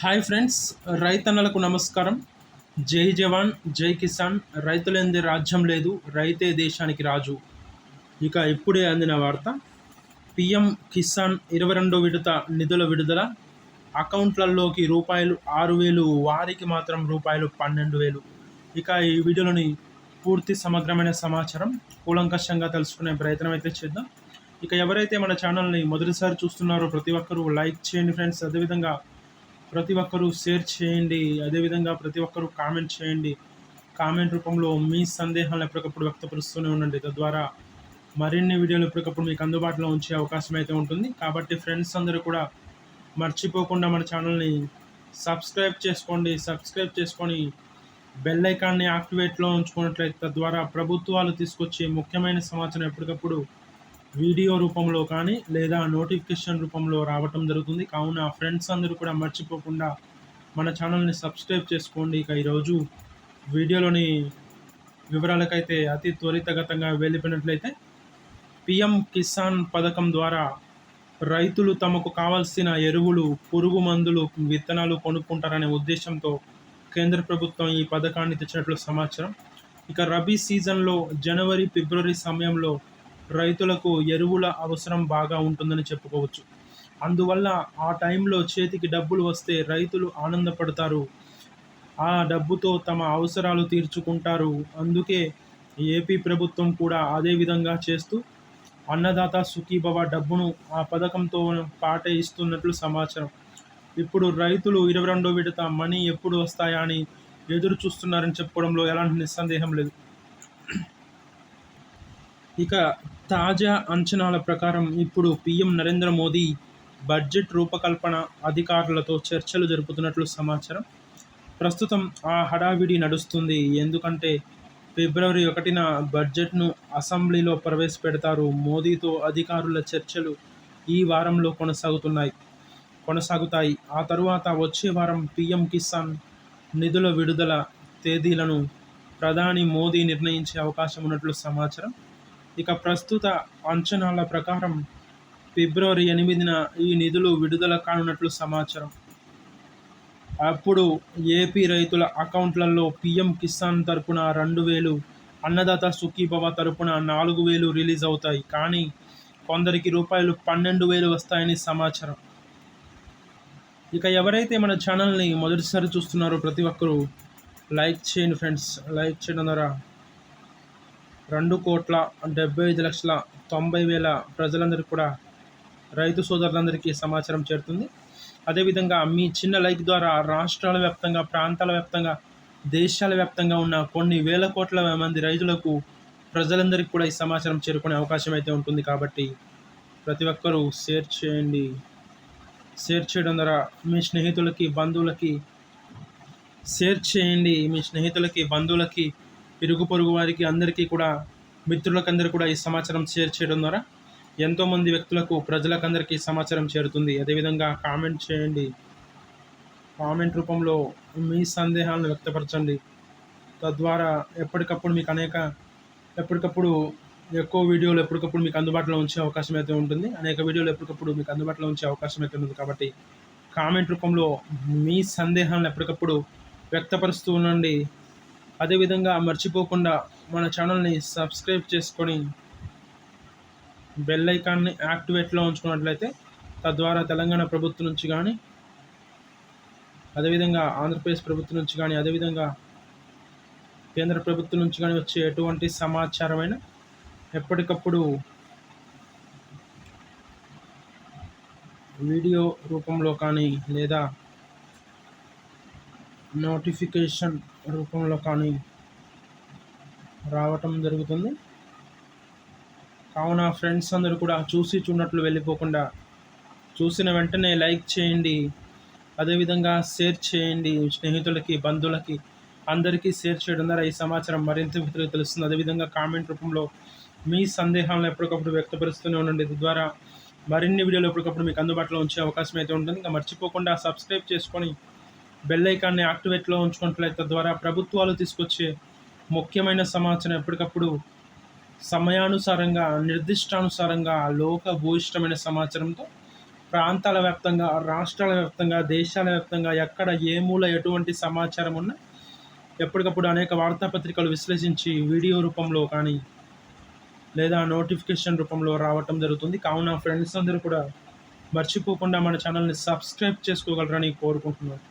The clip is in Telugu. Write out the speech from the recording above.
హాయ్ ఫ్రెండ్స్ రైతన్నలకు నమస్కారం. జై జవాన్ జై కిసాన్. రైతులేంది రాజ్యం లేదు రైతే దేశానికి రాజు. ఇక ఇప్పుడే అందిన వార్త. పిఎం కిసాన్ ఇరవై రెండో విడత నిధుల విడుదల. అకౌంట్లలోకి రూపాయలు ఆరు వేలు వారికి మాత్రం రూపాయలు పన్నెండు వేలు. ఇక ఈ వీడియోలోని పూర్తి సమగ్రమైన సమాచారం కూలంకషంగా తెలుసుకునే ప్రయత్నం అయితే చేద్దాం. ఇక ఎవరైతే మన ఛానల్ని మొదటిసారి చూస్తున్నారో ప్రతి ఒక్కరూ లైక్ చేయండి ఫ్రెండ్స్. అదేవిధంగా ప్రతి ఒక్కరూ షేర్ చేయండి. అదేవిధంగా ప్రతి ఒక్కరూ కామెంట్ చేయండి. కామెంట్ రూపంలో మీ సందేహాలను ఎప్పటికప్పుడు వ్యక్తపరుస్తూనే ఉండండి. తద్వారా మరిన్ని వీడియోలు ఎప్పటికప్పుడు మీకు అందుబాటులో ఉంచే అవకాశం అయితే ఉంటుంది. కాబట్టి ఫ్రెండ్స్ అందరూ కూడా మర్చిపోకుండా మన ఛానల్ని సబ్స్క్రైబ్ చేసుకోండి. సబ్స్క్రైబ్ చేసుకొని బెల్ ఐకాన్ని యాక్టివేట్లో ఉంచుకున్నట్లయితే తద్వారా ప్రభుత్వాలు తీసుకొచ్చే ముఖ్యమైన సమాచారం ఎప్పటికప్పుడు వీడియో రూపంలో కానీ లేదా నోటిఫికేషన్ రూపంలో రావటం జరుగుతుంది. కావున ఫ్రెండ్స్ అందరూ కూడా మర్చిపోకుండా మన ఛానల్ని సబ్స్క్రైబ్ చేసుకోండి. ఇక ఈరోజు వీడియోలోని వివరాలకైతే అతి త్వరితగతంగా వెళ్ళిపోయినట్లయితే పిఎం కిసాన్ పథకం ద్వారా రైతులు తమకు కావాల్సిన ఎరువులు పురుగు మందులు విత్తనాలు కొనుక్కుంటారనే ఉద్దేశంతో కేంద్ర ప్రభుత్వం ఈ పథకాన్ని తెచ్చినట్లు సమాచారం. ఇక రబీ సీజన్లో జనవరి ఫిబ్రవరి సమయంలో రైతులకు ఎరువుల అవసరం బాగా ఉంటుందని చెప్పుకోవచ్చు. అందువల్ల ఆ టైంలో చేతికి డబ్బులు వస్తే రైతులు ఆనందపడతారు. ఆ డబ్బుతో తమ అవసరాలు తీర్చుకుంటారు. అందుకే ఏపీ ప్రభుత్వం కూడా అదే విధంగా చేస్తూ అన్నదాత సుఖీభవ డబ్బును ఆ పథకంతో పాటే ఇస్తున్నట్లు సమాచారం. ఇప్పుడు రైతులు ఇరవై రెండో విడత మనీ ఎప్పుడు వస్తాయా అని ఎదురు చూస్తున్నారని చెప్పుకోవడంలో ఎలాంటి నిస్సందేహం లేదు. ఇక తాజా అంచనాల ప్రకారం ఇప్పుడు పీఎం నరేంద్ర మోదీ బడ్జెట్ రూపకల్పన అధికారులతో చర్చలు జరుపుతున్నట్లు సమాచారం. ప్రస్తుతం ఆ హడావిడి నడుస్తుంది. ఎందుకంటే ఫిబ్రవరి ఒకటిన బడ్జెట్ను అసెంబ్లీలో ప్రవేశపెడతారు మోదీతో అధికారుల చర్చలు ఈ వారంలో కొనసాగుతున్నాయి. కొనసాగుతాయి. ఆ తరువాత వచ్చే వారం పీఎం కిసాన్ నిధుల విడుదల తేదీలను ప్రధాని మోదీ నిర్ణయించే అవకాశం ఉన్నట్లు సమాచారం. ఇక ప్రస్తుత అంచనాల ప్రకారం ఫిబ్రవరి ఎనిమిదిన ఈ నిధులు విడుదల కానున్నట్లు సమాచారం. అప్పుడు ఏపీ రైతుల అకౌంట్లలో పీఎం కిసాన్ తరపున రెండు వేలు అన్నదాత సుఖీభవ తరపున నాలుగు వేలు రిలీజ్ అవుతాయి. కానీ కొందరికి రూపాయలు పన్నెండు వేలు వస్తాయని సమాచారం. ఇక ఎవరైతే మన ఛానల్ని మొదటిసారి చూస్తున్నారో ప్రతి ఒక్కరూ లైక్ చేయండి ఫ్రెండ్స్. లైక్ చేయడం ద్వారా రెండు కోట్ల డెబ్బై ఐదు లక్షల తొంభై వేల ప్రజలందరికీ కూడా రైతు సోదరులందరికీ సమాచారం చేరుతుంది. అదేవిధంగా మీ చిన్న లైక్ ద్వారా రాష్ట్రాల వ్యాప్తంగా ప్రాంతాల వ్యాప్తంగా దేశాల వ్యాప్తంగా ఉన్న కొన్ని వేల కోట్ల మంది రైతులకు ప్రజలందరికీ కూడా ఈ సమాచారం చేరుకునే అవకాశం అయితే ఉంటుంది. కాబట్టి ప్రతి ఒక్కరూ షేర్ చేయండి. షేర్ చేయడం ద్వారా మీ స్నేహితులకి బంధువులకి షేర్ చేయండి. మీ స్నేహితులకి బంధువులకి ఇరుగు పొరుగు వారికి అందరికీ కూడా మిత్రులకందరూ కూడా ఈ సమాచారం షేర్ చేయడం ద్వారా ఎంతోమంది వ్యక్తులకు ప్రజలకందరికీ సమాచారం చేరుతుంది. అదేవిధంగా కామెంట్ చేయండి. కామెంట్ రూపంలో మీ సందేహాలను వ్యక్తపరచండి. తద్వారా ఎప్పటికప్పుడు మీకు అనేక ఎప్పటికప్పుడు ఎక్కువ వీడియోలు ఎప్పటికప్పుడు మీకు అందుబాటులో ఉంచే అవకాశం అయితే ఉంటుంది. అనేక వీడియోలు ఎప్పటికప్పుడు మీకు అందుబాటులో ఉంచే అవకాశం అయితే ఉంటుంది కాబట్టి కామెంట్ రూపంలో మీ సందేహాలను ఎప్పటికప్పుడు వ్యక్తపరుస్తూ ఉండండి. అదేవిధంగా మర్చిపోకుండా మన ఛానల్ని సబ్స్క్రైబ్ చేసుకొని బెల్ ఐకాన్ని యాక్టివేట్లో ఉంచుకున్నట్లయితే తద్వారా తెలంగాణ ప్రభుత్వం నుంచి కానీ అదేవిధంగా ఆంధ్రప్రదేశ్ ప్రభుత్వం నుంచి కానీ అదేవిధంగా కేంద్ర ప్రభుత్వం నుంచి కానీ వచ్చే ఎటువంటి సమాచారమైన ఎప్పటికప్పుడు వీడియో రూపంలో కానీ లేదా నోటిఫికేషన్ రూపంలో కానీ రావటం జరుగుతుంది. కావున ఫ్రెండ్స్ అందరూ కూడా చూసి చూడట్లు వెళ్ళిపోకుండా చూసిన వెంటనే లైక్ చేయండి. అదేవిధంగా షేర్ చేయండి. స్నేహితులకి బంధువులకి అందరికీ షేర్ చేయడం ద్వారా ఈ సమాచారం మరింత మిత్రులకు తెలుస్తుంది. అదేవిధంగా కామెంట్ రూపంలో మీ సందేహాలను ఎప్పటికప్పుడు వ్యక్తపరుస్తూనే ఉండండి. ద్వారా మరిన్ని వీడియోలు ఎప్పటికప్పుడు మీకు అందుబాటులో ఉంచే అవకాశం అయితే ఉంటుంది. ఇంకా మర్చిపోకుండా సబ్స్క్రైబ్ చేసుకొని బెల్ ఐకాన్ని యాక్టివేట్లో ఉంచుకున్నట్లయితే తద్వారా ప్రభుత్వాలు తీసుకొచ్చే ముఖ్యమైన సమాచారం ఎప్పటికప్పుడు సమయానుసారంగా నిర్దిష్టానుసారంగా లోక భూయిష్టమైన సమాచారంతో ప్రాంతాల వ్యాప్తంగా రాష్ట్రాల వ్యాప్తంగా దేశాల వ్యాప్తంగా ఎక్కడ ఏ మూల ఎటువంటి సమాచారం ఉన్నా ఎప్పటికప్పుడు అనేక వార్తాపత్రికలు విశ్లేషించి వీడియో రూపంలో కానీ లేదా నోటిఫికేషన్ రూపంలో రావటం జరుగుతుంది. కావున ఫ్రెండ్స్ అందరూ కూడా మర్చిపోకుండా మన ఛానల్ని సబ్స్క్రైబ్ చేసుకోగలరని కోరుకుంటున్నాను.